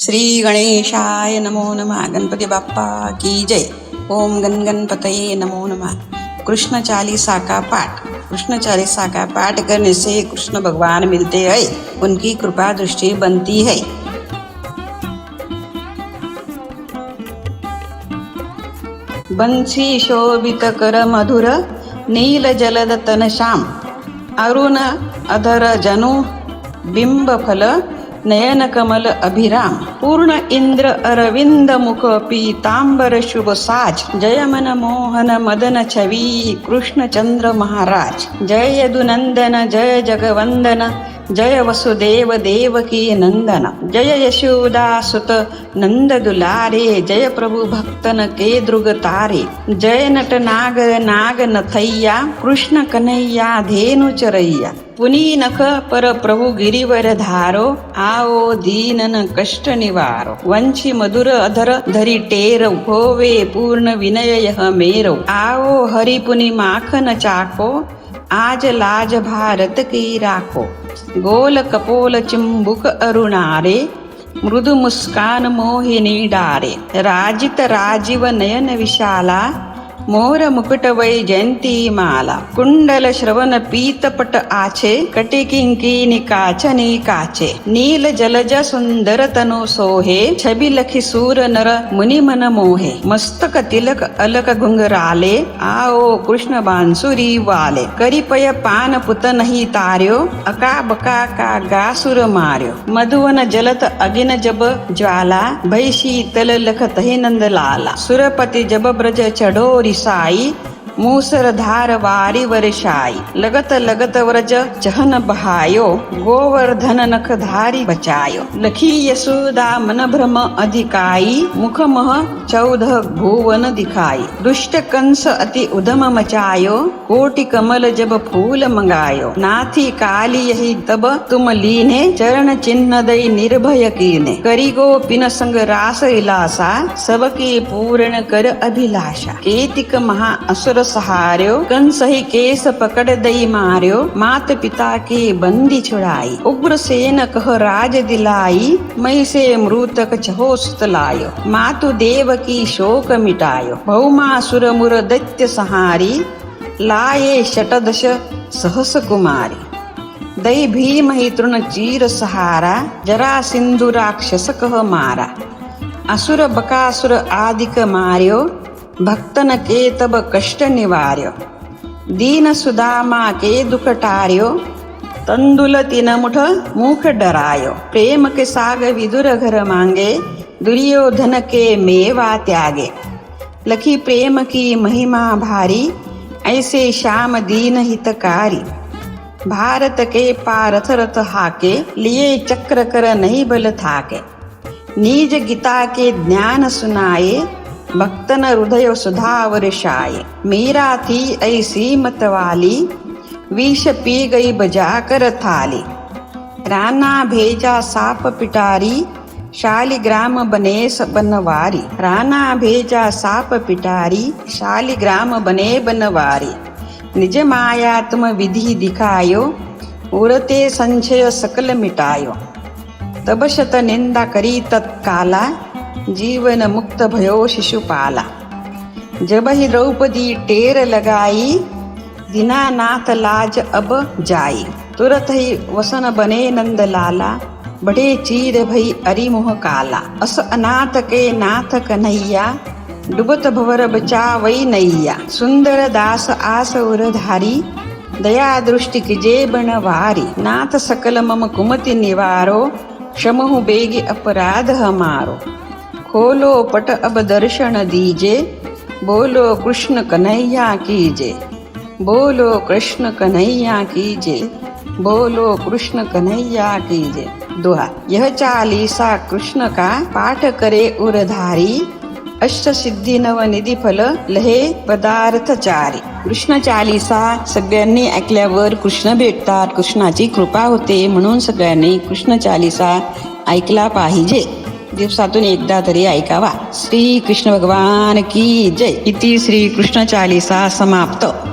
श्री गणेशाय नमो नमः. गणपति बाप्पा की जय. ओम गण गणपतये नमो नमः. कृष्ण चालीसा का पाठ. कृष्ण चालीसा का पाठ करने से कृष्ण भगवान मिलते हैं. उनकी कृपा दृष्टि बनती है. बंसी शोभित कर मधुर, नील जलद तन श्याम. अरुण अधर जनु, बिंब फल नयन कमल अभिराम पूर्ण इंद्र अरविंद मुख पीतांबर शुभ साज जय मन मोहन मदन छवी कृष्ण चंद्र महाराज जय यदुनंदन जय जगवंदन જય વસુદેવ દેવકી નંદન જય યશોદા સુત નંદ દુલારે જય પ્રભુ ભક્તન કે દૃગ તારે જય નટ નાગ નાગ નથૈયા કૃષ્ણ કનૈયા ધેનુ ચરૈયા પુની નખ પર પ્રભુ ગિરિવર ધારો આવો દીનન કષ્ટ નિવારો વંશી મધુર અધર ધરી ટેર હોવે પૂર્ણ વિનય મેરો આવો હરિપુની માખન ચાખો આજ લાજ ભારત કી રાખો गोल कपोल चिंबुक अरुणारे मृदु मुस्कान मोहिनी डारे। राजित राजीव नयन विशाला मोर मुकुट वै जयंती माला। कुंडल श्रवण पीतपट आछे कटी किंकिनी काचनी काचे। नील जलज सुंदर तनु सोहे छबी लखी सूर नर मुनि मन मोहे। मस्तक तिलक अलक घुंगराले आओ कृष्ण बांसुरी वाले। करिपय पान पुत नहीं तार्यो अका बका का गासुर मार्यो। मधुवन जलत अगिन जब ज्वाला भय शीतल लख तहि नंद लाला। सुरपति जब ब्रज चढोरी ริสัย धार वारी वर्षाई लगत लगत व्रज चहन बहायो, गोवर्धन नख धारी बचायो। लखी यशोदा मन भ्रम अधिकाई मुख मह चौदह भुवन दिखाई। दुष्ट कंस अति उदम मचायो, कोटि कमल जब फूल मंगायो। नाथी काली यही तब तुम लीने, चरण चिन्ह दई निर्भय कीने। करी गो पिन संग रास इलासा, सबके पूर्ण कर अभिलाषा। केतिक महा असुर सहार्यो कंस ही केस पकड़ दई मार्यो। मात पिता के बंदी छुड़ाई उग्र सेन कह राज दिलाई, मई से मृतक चहो सुतलायो मातु देव की शोक मिटायो। भौमा सुर मुर दैत्य सहारी, लाये शतदश सहस कुमारी। दई भीम ही तृण चीर सहारा, जरा सिंधु राक्षस कह मारा। असुर बकासुर आदिक मार्यो भक्तन के तब कष्ट निवार्यो दीन सुदामा के दुख टार्यो तंदुल तिन मुठ मुख डरायो प्रेम के साग विदुर घर मांगे दुर्योधन के मेवा त्यागे लखी प्रेम की महिमा भारी ऐसे श्याम दीन हितकारी भारत के पारथ रथ हाके लिए चक्र कर नहीं बल थाके नीज गीता के ज्ञान सुनाए भक्तन हृदय सुधा वर्षाए मीरा थी ऐसी मतवाली विष पी गई बजा कर थाली राना भेजा साप पिटारी शालिग्राम बने बनवारी राना भेजा साप पिटारी शालिग्राम बने बनवारी निज माया विधि दिखायो उरते संशय सकल मिटायो तबशत निंदा करी तत्काला જીવન મુક્ત ભયો શિશુપાલા જબહી દ્રૌપદી ટેર લગાઈ દિનાનાથ લાજ અબ જાય તુરત વસન બને નંદલાલા બડે ચીર ભઈ અરિમોહ કાલા અસ અનાથ કે નાથ કનૈયા ડુબત ભવર બચાવઈ નૈયા સુંદર દાસ આસ ઉરધારી દયા દૃષ્ટિ કિજે બણવારી નાથ સકલ મમ કુમતિ નિવારો ક્ષમહુ બેગી અપરાધ હમારો खोलो पट अब दर्शन दीजे, बोलो कृष्ण कन्हैया कीजे, बोलो कृष्ण कन्हैया कीजे, बोलो कृष्ण कन्हैया कीजे। दोहा, यह चालीसा कृष्ण का पाठ करे उरधारी, अष्ट सिद्धी नव निधी फल लहे पदार्थ चारी। कृष्ण चालीसा सगळ्यांनी ऐकल्यावर कृष्ण भेटतात, कृष्णाची कृपा होते म्हणून सगळ्यांनी कृष्ण चालीसा ऐकला पाहिजे। दिवसातून एकदा तरी ऐकावा श्री कृष्ण भगवान की जय. इति श्री कृष्ण चालीसा समाप्त.